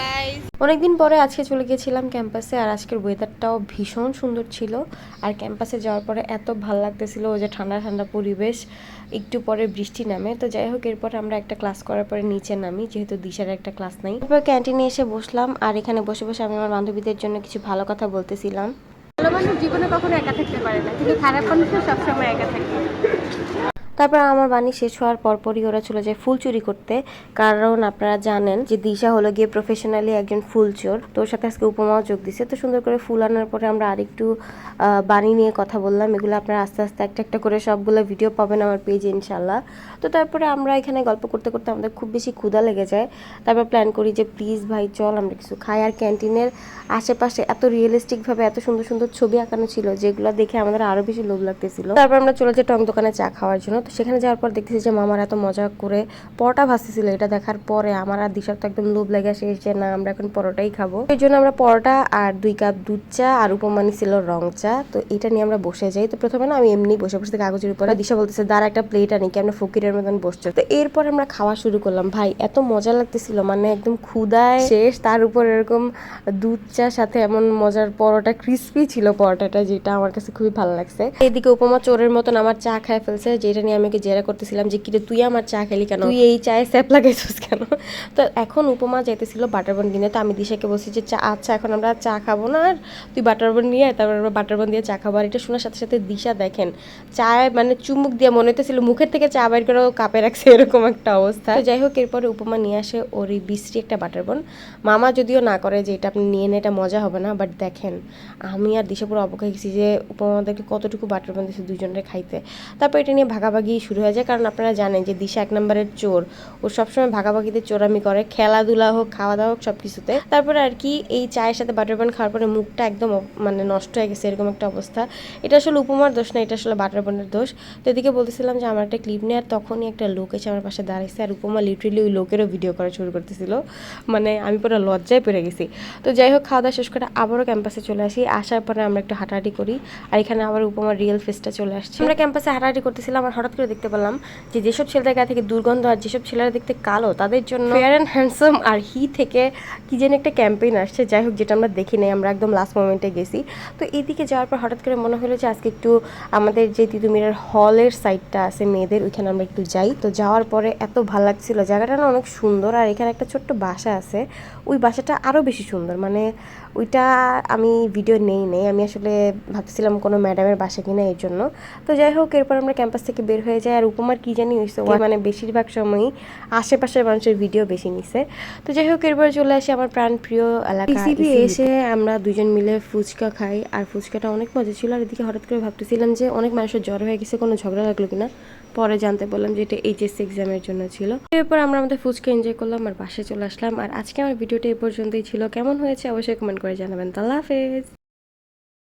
Guys অনেকদিন পরে আজকে চলে গেছিলাম ক্যাম্পাসে আর আজকের ওয়েদারটাও ভীষণ সুন্দর ছিল। আর ক্যাম্পাসে যাওয়ার পরে এত ভালো লাগতেছিল ওই যে ঠান্ডা ঠান্ডা পরিবেশ। একটু পরে বৃষ্টি নামে। তো যাই হোক এরপর আমরা একটা ক্লাস করার পরে নিচে নামি যেহেতু দিশার একটা ক্লাস নাই। তারপর ক্যান্টিনে এসে বসলাম আর এখানে বসে বসে আমি আমার বান্ধবীদের জন্য কিছু ভালো কথা বলতেছিলাম। ভালো মানুষ জীবনে কখনো একা থাকতে পারে না কিন্তু খারাপ মানুষও সবসময় একা থাকে। তারপর আমার বাণী শেষ হওয়ার পরপরই ওরা চলে যায় ফুল চুরি করতে। কারণ আপনারা জানেন যে দিশা হলো গিয়ে প্রফেশনালি একজন ফুল চোর। তো ওর সাথে আজকে উপমাও যোগ দিছে। তো সুন্দর করে ফুল আনার পরে আমরা আরেকটু বাণী নিয়ে কথা বললাম। এগুলো আপনারা আস্তে আস্তে একটা একটা করে সবগুলো ভিডিও পাবেন আমার পেজে ইনশাল্লাহ তো তারপরে আমরা এখানে গল্প করতে করতে আমাদের খুব বেশি ক্ষুধা লেগে যায়। তারপর প্ল্যান করি যে প্লিজ ভাই, চল আমরা কিছু খাই। আর ক্যান্টিনের আশেপাশে এত রিয়েলিস্টিকভাবে এত সুন্দর সুন্দর ছবি আঁকানো ছিল, যেগুলো দেখে আমাদের আরও বেশি লোভ লাগতেছিল। তারপর আমরা চলে যাই টং দোকানে চা খাওয়ার জন্য। তো সেখানে যাওয়ার পর দেখতেছি যে মামার এত মজা করে পরোটা ভাসতেছিল এটা দেখার পরে আমার আর দিশার তো একদম লোভ লেগে আসে যে, না, আমরা এখন পরোটাই খাব। এই জন্য আমরা পরোটা আর দুই কাপ দুধ চা আর উপমানি ছিল রং চা। তো এটা নিয়ে আমরা বসে যাই। তো প্রথমে না আমি এমনি বসে বসে কাগজের উপরে। দিশা বলতেছে, দাঁড়া একটা প্লেট আনি, কি আমরা ফকিরের মতন বসছো? তো এরপর আমরা খাওয়া শুরু করলাম। ভাই, এত মজা লাগতেছিল মানে একদম ক্ষুদায় শেষ। তার উপর এরকম দুধ চা সাথে এমন মজার পরোটা ক্রিস্পি ছিল পরোটাটা, যেটা আমার কাছে খুবই ভালো লাগছে। এদিকে উপমা চোরের মতন আমার চা খায় ফেলছে, যেটা নিয়ে আমি ওকে জেরা করতেছিলাম যে কিরে তুই আমার চা খেলি কেন? তুই এই চায়ে স্যাপ লাগাইছিস কেন? তো এখন উপমা যাইতেছিল বাটার বন কিনে। তো আমি দিশাকে বলছি যে চা আচ্ছা এখন আমরা চা খাব না আর তুই বাটার বন নিয়ে তারপর আমরা বাটার বন দিয়ে চা খাব। আর এটা শোনার সাথে সাথে দিশা দেখেন চায় মানে চুমুক দিয়ে মনে হইতেছিল মুখের থেকে চা বাইর করে কাপে রাখছে এরকম একটা অবস্থা। তো যাই হোক এরপরে উপমা নিয়ে আসে ওর এই বিশ্রী একটা বাটার বন মামা যদিও না করে যে এটা আপনি নিয়ে নেন এটা মজা হবে না। বাট দেখেন আমি আর দিশা পুরো অবাক গেছি যে উপমা আমাদেরকে কতটুকু বাটার বন দিয়েছে দুজনের খাইতে। তারপর এটা নিয়ে ভাগাভাগি শুরু হয়ে যায়। কারণ আপনারা জানেন যে দিশা এক নম্বরের চোর। ও সবসময় ভাগাভাগিতে চোরামি করে। খেলাধুলা হোক খাওয়া দাওয়া হোক সব কিছুতে তারপরে আর কি, এই চায়ের সাথে বাটার বন খাওয়ার পরে মুখটা একদম মানে নষ্ট হয়ে গেছে এরকম একটা অবস্থা। এটা আসলে উপমার দোষ না, এটা আসলে বাটার বনের দোষ। তো এদিকে বলতেছিলাম যে, আমার একটা ক্লিপ নিয়ে আর তখনই একটা লোক এসে আমার পাশে দাঁড়াইছে। আর উপমা লিটারেলি ওই লোকেরও ভিডিও করা শুরু করতেছিল। মানে আমি পুরো লজ্জায় পড়ে গেছি। তো যাই হোক, খাওয়া দাওয়া শেষ করে আবারও ক্যাম্পাসে চলে আসি। আসার পরে আমরা একটু হাঁটাহাঁটি করি। আর এখানে আবার উপমার রিয়েল ফেসটা চলে আসছে। আমরা ক্যাম্পাসে হাঁটাহাঁটি করতেছিলাম, আর হঠাৎ করে দেখতে পেলাম যে যেসব ছেলেদের গা থেকে দুর্গন্ধ আর যেসব ছেলেরা দেখতে কালো, তাদের জন্য ফেয়ার অ্যান্ড হ্যান্ডসাম আর হি থেকে কি যেন একটা ক্যাম্পেইন আসছে, যাই হোক যেটা আমরা দেখি নাই, আমরা একদম লাস্ট মোমেন্টে গেছি। তো এইদিকে যাওয়ার পর হঠাৎ করে মনে হলো যে আজকে একটু আমাদের যে তিতুমিরের হলের সাইডটা আছে মেয়েদের, ওইখানে আমরা একটু যাই। তো যাওয়ার পরে এত ভালো লাগছিল, জায়গাটা না অনেক সুন্দর আর এখানে একটা ছোট্ট বাসা আছে। ওই বাসাটা আরও বেশি সুন্দর মানে ওইটা আমি ভিডিও নেই নেই। আমি আসলে ভাবছিলাম কোনো ম্যাডামের বাসা কিনা এর জন্য। তো যাই হোক, এরপর আমরা ক্যাম্পাস থেকে বের হয়ে যাই আর উপমার কি জানি হয়েছে মানে বেশিরভাগ সময়ই আশেপাশের মানুষের ভিডিও বেশি নিছে। তো যাই হোক এরপর চলে আসি আমার প্রাণ প্রিয় এলাকা এসে আমরা দুজন মিলে ফুচকা খাই আর ফুচকাটা অনেক মজা ছিল। আর এদিকে হঠাৎ করে ভাবতেছিলাম যে অনেক মানুষের জ্বর হয়ে গেছে কোনো ঝগড়া লাগল কিনা? পরে জানতে বললাম যে এটা এইচএসসি এক্সামের জন্য ছিল। এরপর আমরা আমাদের ফুচকা এনজয় করলাম আর বাসে চলে আসলাম। আর আজকে আমার ভিডিওটা এই পর্যন্তই ছিল। কেমন হয়েছে অবশ্যই কমেন্ট করে জানাবেন। তাল্লা হাফেজ।